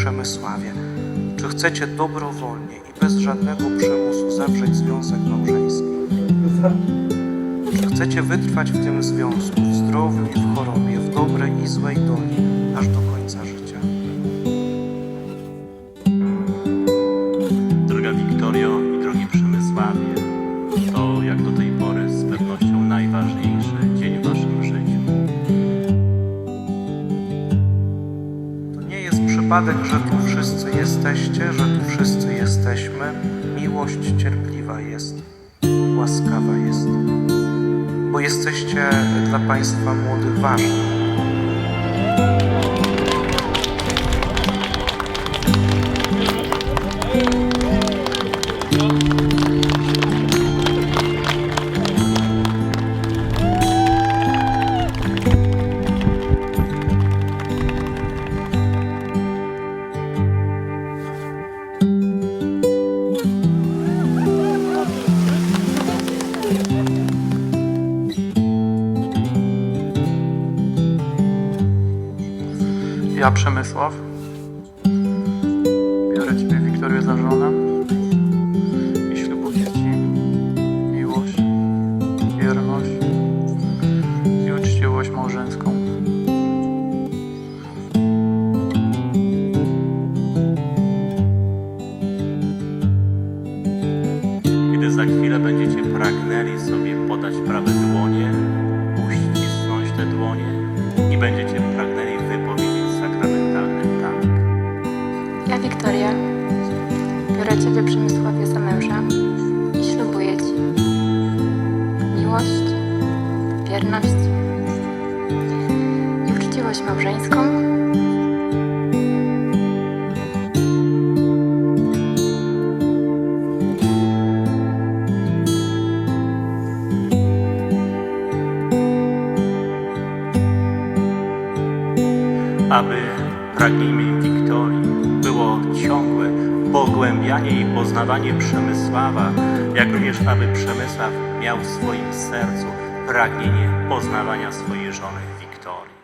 Przemysławie. Czy chcecie dobrowolnie i bez żadnego przymusu zawrzeć związek małżeński? Czy chcecie wytrwać w tym związku, w zdrowiu i w chorobie, w dobrej i złej doli, aż do końca życia? Przypadek, że tu wszyscy jesteście, że tu wszyscy jesteśmy. Miłość cierpliwa jest, łaskawa jest, bo jesteście dla Państwa młodych ważni. Ja, Przemysław, biorę Ciebie, Wiktorię, za żonę i ślubuję Ci miłość, wierność i uczciwość małżeńską. Kiedy za chwilę będziecie pragnęli sobie podać prawe dłonie, wierność. I uczciwość małżeńską. Aby pragnieniem Wiktorii było ciągłe pogłębianie i poznawanie Przemysława, jak również aby Przemysław miał w swoim sercu pragnienie poznawania swojej żony Wiktorii.